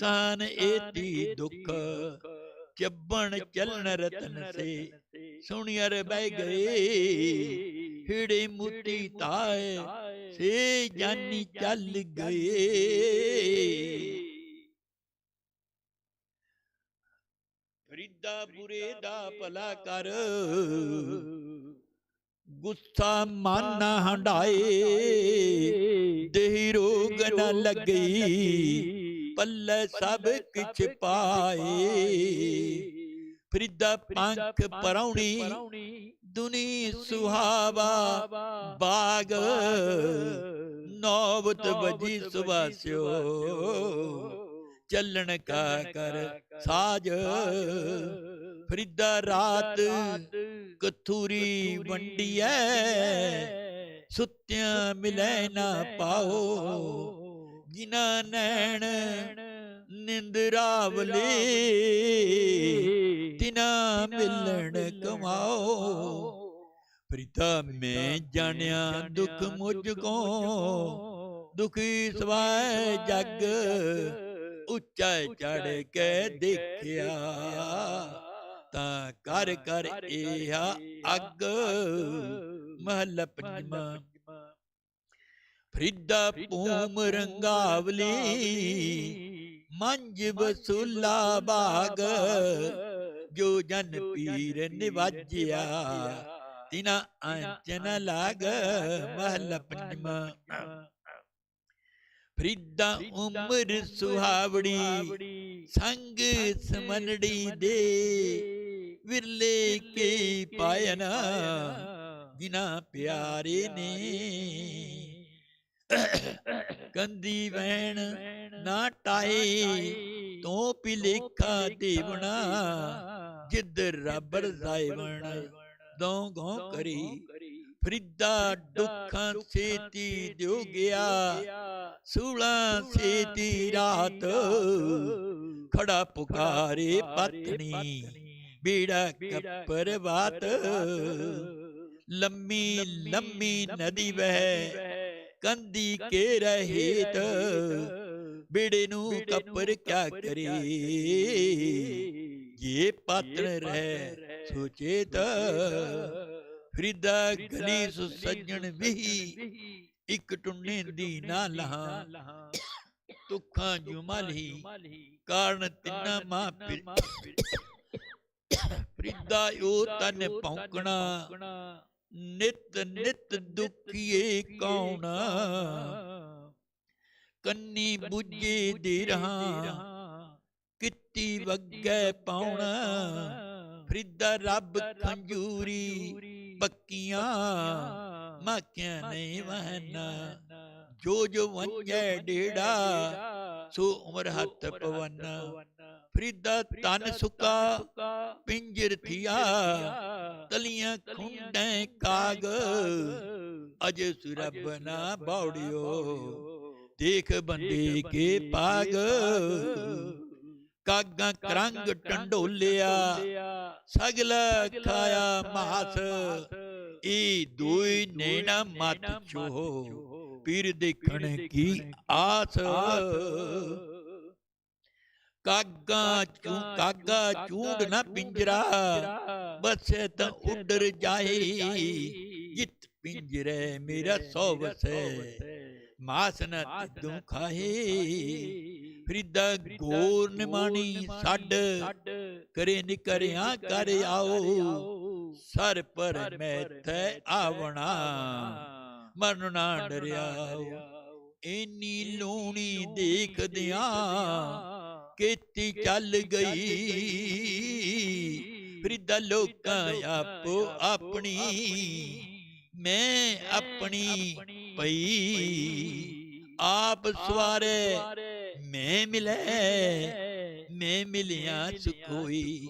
ਸਾਨ ਏਤੀ ਦੁੱਖ ਚੱਬਣ ਚਲਨ ਰਤਨ ਸੇ ਸੁਣਿਆਰ ਬਹਿ ਗਏ ਹਿੜੇ ਮੁੱਤੀ ਤਾਏ ਸੇ ਜਾਨੀ ਚੱਲ ਗਏ। ਫਰੀਦਾ ਬੁਰੇ ਦਾ ਭਲਾ ਕਰ ਗੁੱਸਾ ਮਨ ਹੰਡਾਏ ਦੇਹੀ ਰੋਗ ਨ ਲੱਗਈ। ਪੱਲੇ ਸਭ ਕਿਛ ਪਾਏ। ਫਰੀਦਾ ਪੰਖ ਪਰੌਣੀ ਦੁਨੀ ਸੁਹਾਵਾ ਬਾਗ ਨੌਬਤ ਵਜੀ ਸੁਵਾਸਿਓ ਚੱਲਣ ਕਾ ਕਰ ਸਾਜ। ਫਰੀਦਾ ਰਾਤ ਕਥੂਰੀ ਵੰਡੀਐ। ਸੁੱਤਿਆਂ ਮਿਲੈ ਨਾ ਪਾਓ। ਜਿਨਾ ਨੈਣ ਨਿੰਦਰਾਵਲੇ ਤਿਨਾ ਮਿਲਣ ਕਮਾਓ। ਫਰੀਦਾ ਮੈਂ ਜਾਣਿਆ ਦੁੱਖ ਮੁਝ ਕੋ। ਦੁਖੀ ਸਵਾਇ ਜਗ। ਉੱਚਾ ਚੜ ਕੇ ਦੇਖਿਆ। ਤਾਂ ਕਰ ਕਰ ਇਹਾ ਅੱਗ। ਮਹਲ ਪੰਜਵਾ। ਫਰੀਦਾ ਪੂਮ ਰੰਗਾਵਲੀ ਮੰਜ ਵਸੂਲਾ ਬਾਗ ਜੋ ਜਨ ਪੀਰ ਨਿਵਾਜਿਆ। ਤਿਨਾ ਅੰਚਨ ਲਾਗ ਮਹਲ ਪੰਜਵਾ ਫਰੀਦਾ ਉਮਰ ਸੁਹਾਵੜੀ ਸੰਗ ਸਮਨੜੀ ਦੇ। ਵਿਰਲੇ ਕੇ ਪਾਇਨਾ ਜਿਨਾ ਪਿਆਰੇ ਨੇ। ਕੰਦੀ ਵੈਣ ਨਾ ਟਾਏ ਤੋਂ ਪਿਲੇਖਾ ਦੇਵਣਾ ਜਿੱਦ ਰੱਬ ਰਜ਼ਾਇਵਣ ਦੋ ਗੋਂ ਕਰੀ ਫਰੀਦਾ ਦੁੱਖਾਂ ਸੇਤੀ ਦਿਓ ਗਿਆ ਸੂਲਾ ਸੇਤੀ ਰਾਤ ਖੜਾ ਪੁਕਾਰੇ ਪਤਨੀ ਬੀੜਾ ਕੱਪਰ ਬਾਤ ਲੰਮੀ ਲੰਮੀ ਨਦੀ ਵਹਿ। ਕੰਦੀ ਕੇ ਰਹੇਤ ਬੀੜੇ ਨੂੰ ਕੱਪਰ ਕਿਆ ਕਰੇ ਜੇ ਪਾਤਰ ਰਹਿ ਸੋਚੇਤ ਫਰੀਦਾ ਗਲੀ ਸੁ ਸੱਜਣ ਵੀ ਇੱਕ ਟੁੰਨੇ ਦੀ ਨਾ ਲਹਾ। ਤੁਖਾਂ ਜੁਮਲਹੀ ਕਾਰਨ ਤਿੰਨਾ ਮਾ ਫਰੀਦਾ ਉਹ ਤਨ ਪੌਂਕਣਾ ਨਿਤ ਨਿਤ ਦੁਖੀਏ ਕੌਣ? ਕੰਨੀ ਬੁੱਝੇ ਦੇ ਰਹਾ। ਕਿੱਤੀ ਵੱਗੇ ਪਾਉਣਾ? ਫਰੀਦਾ ਰੱਬ ਖੰਜੂਰੀ। ਪੱਕੀਆਂ ਮਾਕਿਆਂ ਨਹੀਂ ਵਹਨਾ ਜੋ ਜੋ ਵੰਜੈ ਡੇੜਾ ਸੋ ਉਮਰ ਹੱਥ ਪਵਨ। ਫਰੀਦਾ ਤਨ ਸੁਕਾ ਪਿੰਜਰ ਥਿਆ ਤਲੀਆਂ ਖੁੰਡੈ ਕਾਗ ਅਜ ਸੁਰਬ ਨਾ ਬੌੜਿਓ ਦੇਖ ਬੰਦੇ ਕੇ ਪਾਗ ਕਾਗਾਂ ਕਰੰਗ ਟੰਡੋਲਿਆ। ਸਗਲਾ ਖਾਇਆ ਮਾਸ। ਈ ਦੋਈ ਨੈਣਾ ਮਤ ਚੋ ਪੀਰ ਦੇਖਣ ਕੀ ਆਸ। ਕਾਗਾ ਚੂ ਕਾਗਾ ਚੂੜ ਨਾ ਪਿੰਜਰਾ ਬਸੇ ਤਾਂ ਉੱਡਰ ਜਾਏ ਜਿਤ ਪਿੰਜਰੇ ਮੇਰਾ ਸੋ ਵਸੇ ਮਾਸ ਨ ਤਿੱਦੋਂ ਖਾਏ ਫਰੀਦਾ ਗੋਰ ਨਿਮਾਣੀ ਛੱਡ। ਕਰੇ ਨਿਕਰਿਆ ਕਰ ਆਓ। ਸਰ ਪਰ ਮੈਥੇ ਆਵਣਾ। ਮਰਨ ਨਾ ਡਰਿਆਓ ਇੰਨੀ ਲੂਣੀ ਦੇਖਦਿਆਂ ਕੀਤੀ ਚੱਲ ਗਈ। ਫਰੀਦਾ ਲੋਕਾਂ ਆਪੋ ਆਪਣੀ। ਮੈਂ ਆਪਣੀ ਪਈ। ਆਪ ਸਵਾਰੇ ਮੈਂ ਮਿਲੇ। ਮੈਂ ਮਿਲਿਆ ਸੁਖੋਈ।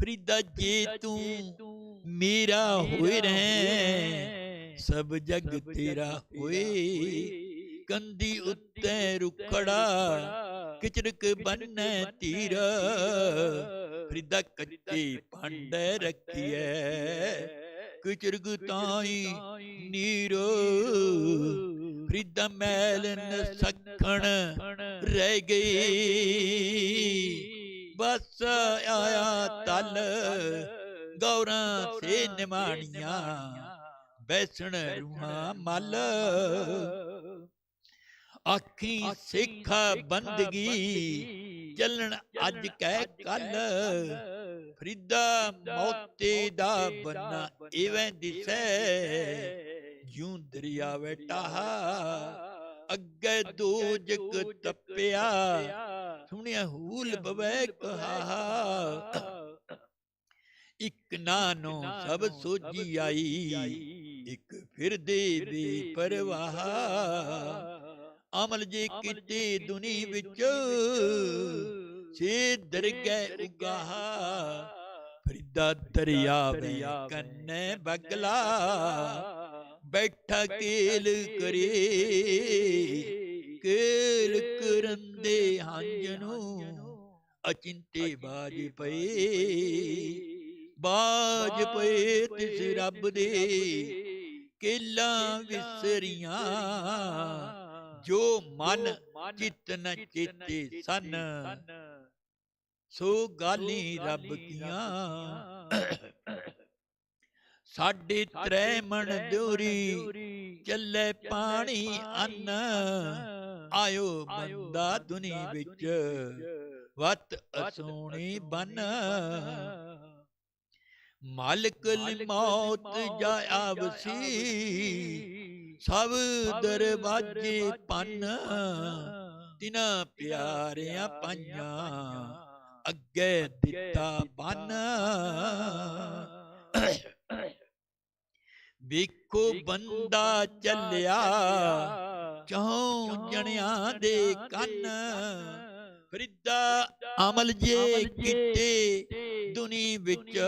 ਫਰੀਦਾ ਜੇ ਤੂੰ ਮੇਰਾ ਹੋਏ ਰਹਿ। ਸਭ ਜਗ ਤੇਰਾ ਹੋਏ। ਕੰਦੀ ਉੱਤੇ ਰੁਖੜਾ ਕਿਚਰਕ ਬੰਨੈ ਤੀਰ ਫਰੀਦਾ ਕੱਚੇ ਭਾਂਡੇ ਰੱਖੀਐ। ਕਿਚਰਕ ਤਾਈ ਨੀਰ। ਫਰੀਦਾ ਮੈਲ ਨਸਖਣ ਰਹਿ ਗਈ। ਬਸ ਆਇਆ ਤਲ। ਗੌਰਾਂ ਸੇ ਨਿਮਾਣੀਆਂ। ਬੈਸਣ ਰੂਹਾਂ ਮਲ। ਆਖੀ ਸਿੱਖ ਬੰਦਗੀ ਚੱਲਣ ਅੱਜ ਕਹਿ ਕੱਲ ਫਰੀਦਾ ਮੌਤੇ ਦਾ ਬੰਨਾ ਇਵੇਂ ਦਿਸੈ। ਜੂੰ ਦਰਿਆ ਵਟਾਹਾ ਅੱਗੇ ਦੂਜਕ ਤਪਿਆ। ਸੁਣਿਆ ਹੂਲ ਬਵੈ ਕਹਾ ਇੱਕ ਨਾਨੋ ਸਭ ਸੋਜੀ ਆਈ ਇੱਕ ਫਿਰਦੇ ਬੇ ਪਰਵਾਹ। ਅਮਲ ਜੇ ਕੀਤੇ ਦੁਨੀ ਵਿੱਚ ਸੇ ਦਰਗਹਿ ਉਗਾਹ ਫਰੀਦਾ ਦਰਿਆ ਵੇ ਕੰਨੇ ਬਗਲਾ। ਬੈਠਾ ਕੇਲ ਕਰੇ ਕੇਲ ਕਰੰਦੇ ਹੰਝ ਨੂੰ ਅਚਿੰਤੇ ਬਾਜ ਪਏ ਬਾਜ ਪਏ। ਤਿਸ ਰੱਬ ਦੇ। ਕੇਲਾ ਵਿਸਰੀਆਂ। ਜੋ ਮਨ ਚਿਤ ਨ ਚੇਤੇ ਸਨ। ਸੋ ਗਾਲੀ ਰੱਬ ਕੀਆਂ। ਸਾਡੇ ਤ੍ਰੈ ਮਣ ਦੂਰੀ ਚੱਲੇ ਪਾਣੀ ਅੰਨ। ਆਇਓ ਬੰਦਾ ਦੁਨੀ ਵਿੱਚ। ਵਤ ਅਸੋਣੀ ਬਨ। ਮਾਲਕ ਮੌਤ ਜਾ ਆਵਸੀ। ਸਭ ਦਰਵਾਜੇ ਪੰਨ ਤਿਨਾ ਪਿਆਰਿਆਂ ਪਾਈਆਂ ਅੱਗੇ ਦਿੱਤਾ ਬੰਨ। ਵੇਖੋ ਬੰਦਾ ਚੱਲਿਆ ਚੌਂ ਜਣਿਆਂ ਦੇ ਕੰਨ। ਫਰੀਦਾ ਅਮਲ ਜੇ ਕੀਤੇ ਦੁਨੀ ਵਿੱਚ।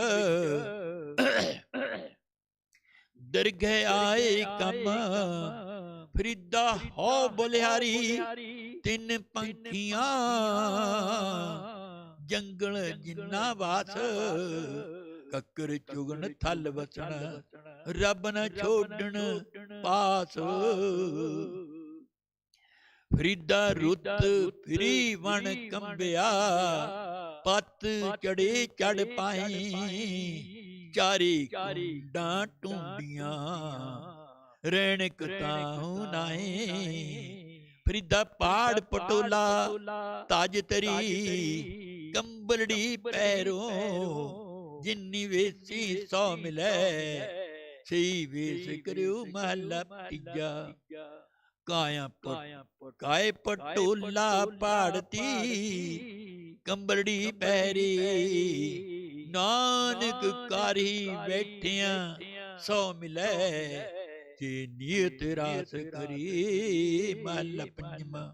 ਦਰਗਹਿ ਆਏ ਕੰਮ ਫਰੀਦਾ ਹੋ ਬਲਿਹਾਰੀ ਤਿੰਨ ਪੰਖੀਆਂ ਜੰਗਲ ਜਿੰਨਾ ਵਾਸ ਕੱਕਰ ਚੁਗਣ ਥਲ ਵਸਣ ਰੱਬ ਨਾ ਛੋੜਣ ਪਾਸ ਫਰੀਦਾ ਰੁੱਤ ਫਰੀ ਵਣ ਕੰਬਿਆ ਪੱਤ ਚੜੇ ਚੜ ਪਾਈ ਚਾਰੀ ਕੁੰਡਾਂ ਟੁੰਡੀਆਂ ਰੈਣਕ ਤਾਹੂ ਨਾਹੀ ਫਰੀਦਾ ਪਾੜ ਪਟੋਲਾ ਤਾਜ ਤਰੀ ਕੰਬਲੜੀ ਪੈਰੋ ਜਿੰਨੀ ਵੇਸੀ ਸੋ ਮਿਲੇ ਸਹੀ ਵੇਸ ਕਰਿਓ ਮਹਲਾ ਤੀਜਾ ਕਾਇਆ ਪਟ ਕਾਏ ਪਟੋਲਾ ਪਾੜਤੀ ਕੰਬਲੜੀ ਪੈਰੀ ਨਾਨਕ ਕਾਰੀ ਬੈਠਿਆਂ ਸੋ ਮਿਲੇ ਤੇ ਨੀਅਤ ਰਾਸ ਕਰੀ ਮਹਲਾ ਪੰਜਵਾਂ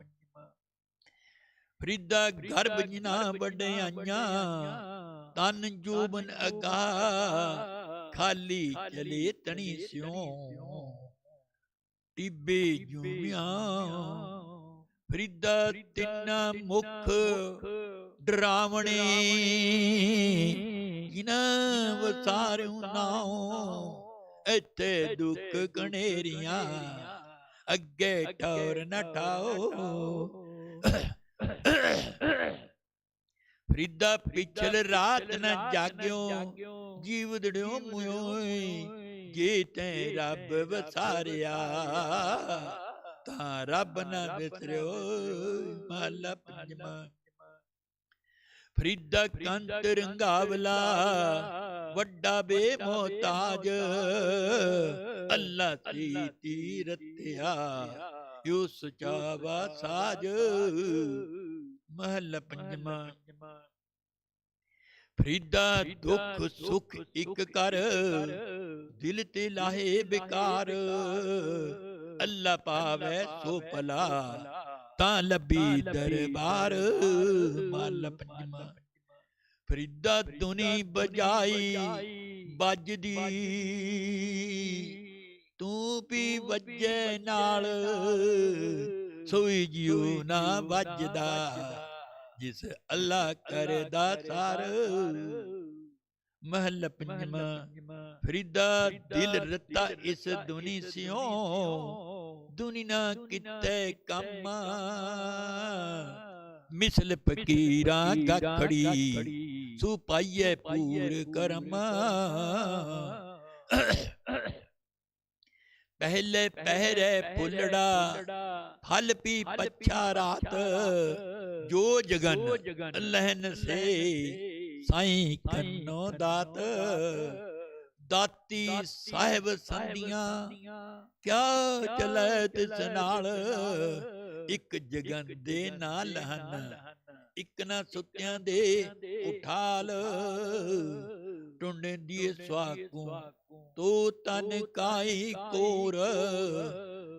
ਫਰੀਦਾ ਗਰਬ ਜਿਨਾ ਵੱਡਿਆਈਆਂ ਤਨ ਜੂਬਨ ਅਗਾ ਖਾਲੀ ਚਲੇ ਤਣੀ ਸਿਉ। ਟਿੱਬੇ ਜੂਮਿਆਂ। ਫਰੀਦਾ ਤਿੰਨਾ ਮੁਖ ਡਰਾਵਣੇ। ਜਿਨਾ ਵਸਾਰਿਉ ਨਾਉ। ਇੱਥੇ ਦੁੱਖ ਕਣੇਰੀਆਂ ਅੱਗੇ ਠੌਰ ਨਟਾਓ ਫਰੀਦਾ ਪਿਛਲ ਰਾਤ ਨ ਜਾਗਿਓ ਜੀਵ ਦੜਿਓ ਮੁਇਓਏ ਜੇ ਤੈ ਰੱਬ ਵਸਾਰਿਆ ਤਾਂ ਰੱਬ ਨ ਵਿਸਰਿਓ ਮਹਲਾ ਪੰਜਵਾਂ। ਫਰੀਦਾ ਕੰਤ ਰੰਗਾਵਲਾ ਵੱਡਾ ਬੇਮੋਤਾਜ ਅੱਲਾ ਸੀ ਤੀਰਤਿਆ ਯੋ ਸਚਾਵਾ ਸਾਜ। ਮਹਲ ਪੰਜਵਾਂ। ਫਰੀਦਾ ਦੁੱਖ ਸੁਖ ਇੱਕ ਕਰ। ਦਿਲ ਤੇ ਲਾਹੇ ਬਿਕਾਰ। ਅੱਲਾ ਪਾਵੇ ਸੋ ਭਲਾ। ਤਾਂ ਲੱਭੀ ਦਰਬਾਰ ਮਹਲ ਪੰਜਵਾਂ। ਫਰੀਦਾ ਦੁਨੀ ਬਜਾਈ ਵੱਜਦੀ। ਤੂੰ ਵੀ ਵੱਜੇ ਨਾਲ ਸੋਈ ਜਿਉ ਨਾ ਵੱਜਦਾ। ਜਿਸ ਅੱਲਾ ਕਰਦਾ ਸਾਰ। ਮਹਲ ਪੰਜਵਾਂ। ਫਰੀਦਾ ਦਿਲ ਰਤਾ ਇਸ ਦੁਨੀ ਸਿਓ ਦੁਨੀਨਾ ਕਿਤੇ ਕੰਮ। ਮਿਸਲ ਫਕੀਰਾਂ ਗਖੜੀ ਸੂ ਪਾਈਏ ਪੂਰ ਕਰਮ। ਪਹਿਲੇ ਪਹਿਰੇ ਫੁੱਲੜਾ। ਫਲ ਪੀ ਪੱਛਾ ਰਾਤ ਜੋ ਜਗਨ ਲਹਿਨ ਸੇ। ਸਾਈਂ ਕੰਨੋ ਦਾਤ। ਦਾਤੀ ਸਾਹਿਬ ਸੰਦੀਆਂ ਕਿਆ ਚਲੇ ਤਿਸ ਨਾਲ? ਇੱਕ ਜਗਨ ਦੇ ਨਾਲ ਹਨ। ਇੱਕ ਨਾ ਸੁੱਤਿਆਂ ਦੇ ਉਠਾਲ। ਟੁੰਡੇ ਦੀ ਸਵਾਕੂ ਤੋ ਤਨ ਕਾਈ ਕੋਰ।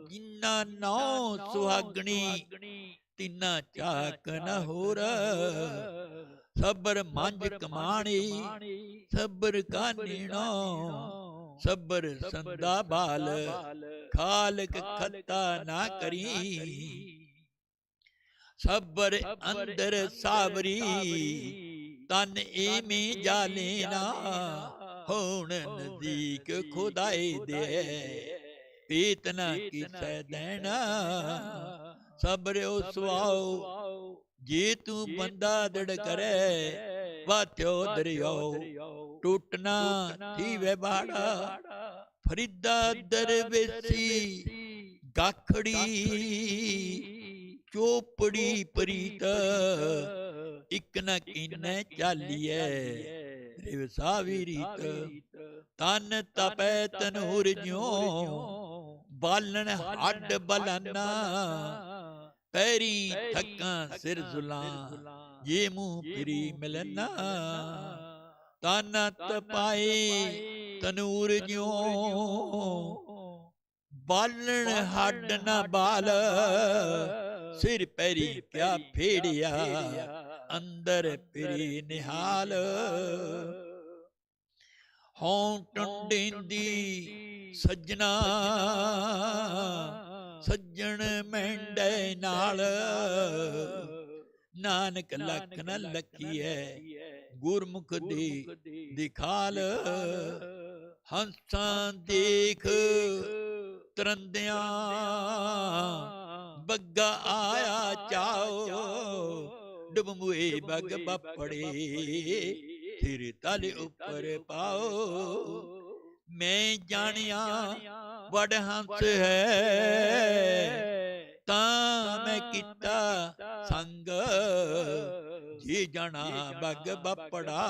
ਜਿੰਨਾ ਨੌ ਸੁਹਾਗਣੀ ਤਿੰਨਾ ਚਾਕ ਨ ਹੋਰ। ਸਬਰ ਮੰਜ ਕਮਾਣੀ। ਸਬਰ ਕਾਨੀਣੋ ਸਬਰ ਸੰਦਾ ਬਾਲ ਖਾਲਕ ਖੱਤਾ ਨਾ ਕਰੀ। ਸਬਰ ਅੰਦਰ ਸਾਵਰੀ ਤਨ ਏਵੇਂ ਜਾਲੇ ਨਾ। ਹੁਣ ਨਜ਼ਦੀਕ ਖੁਦਾਈ ਦੇ। ਪੀਤ ਨਾ ਕਿਸੈ ਦੇਣਾ। ਸਬਰ ਉਸਵਾਓ ਜੇ ਤੂੰ ਬੰਦਾ ਦੜ ਕਰੇ ਵਾਤਿਓ ਦਰਿਓ ਟੁੱਟਣਾ ਥੀਵੇ ਬਾੜਾ ਫਰੀਦਾ ਦਰਵੇਸੀ ਗਾਖੜੀ ਚੋਪੜੀ ਪਰੀਤ ਇਕ ਨ ਕਿਨੈ ਚਾਲੀਐ ਰਿਵ ਸਾਵੀ ਰੀਤ ਤਨ ਤਪੈ ਤਨੂਰ ਜਿਉ ਬਾਲਣ ਹੱਡ ਬਲਨਾ ਪੈਰੀ ਥੱਕਾਂ ਸਿਰ ਜ਼ੁਲਾਂ। ਜੇ ਮੂੰਹ ਫਿਰੀ ਮਿਲਨਾ ਤਨ ਤਪਾਏ ਤਨੂਰ ਜਿਉ ਬਾਲਣ ਹੱਡ ਨਾ ਬਾਲ ਸਿਰ ਪੈਰੀ ਕਿਆ ਫੇੜਿਆ ਅੰਦਰ ਫਿਰੀ ਨਿਹਾਲ ਹਉ ਟੁੰਡਿੰਦੀ ਸੱਜਣਾ ਸੱਜਣ ਮੈਂਡੇ ਨਾਲ ਨਾਨਕ ਲੱਖ ਨ ਲਖੀਐ ਗੁਰਮੁਖ ਦੀ ਦਿਖਾਲ ਹੰਸਾਂ ਦੇਖ ਤਰੰਦਿਆਂ ਬੱਗਾ ਆਇਆ ਚਾਓ ਡੁੱਬ ਮੁਏ ਬਗ ਬੱਪੜੇ ਸਿਰ ਤਲ ਉੱਪਰ ਪਾਓ। ਮੈਂ ਜਾਣਿਆ ਵਡ ਹੰਸ ਹੈ ਤਾਂ ਮੈਂ ਕੀਤਾ ਜਣਾ ਬਗ ਬੱਪੜਾ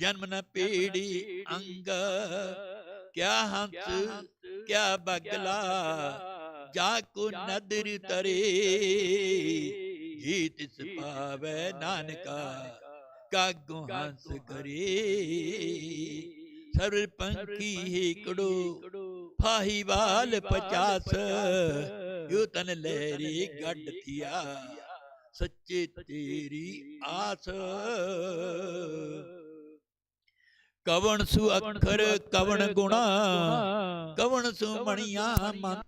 ਜਨਮ ਨ ਪੀੜੀ ਅੰਗ। ਕਿਆ ਹੰਸ ਕਿਆ ਬਗਲਾ। ਜਾ ਕੋ ਨਦਰ ਤਰੇ। ਜੀ ਤਿਸ ਪਾਵੇ ਨਾਨਕਾ। ਕਾਗੋ ਹੰਸ ਕਰੇ। ਸਰਵ ਪੰਖੀ ਹੀਕੜੋ। ਫਾਹੀਵਾਲ ਪਚਾਸ। ਯੋ ਤਨ ਲਹਿਰੀ ਗੱਡ ਥਿਆ। ਸੱਚੇ ਤੇਰੀ ਆਸ। ਕਵਣ ਸੁ ਅੱਖਰ ਕਵਣ ਗੁਣਾ ਕਵਣ ਸੁ ਮਣੀਆਂ ਮਨ।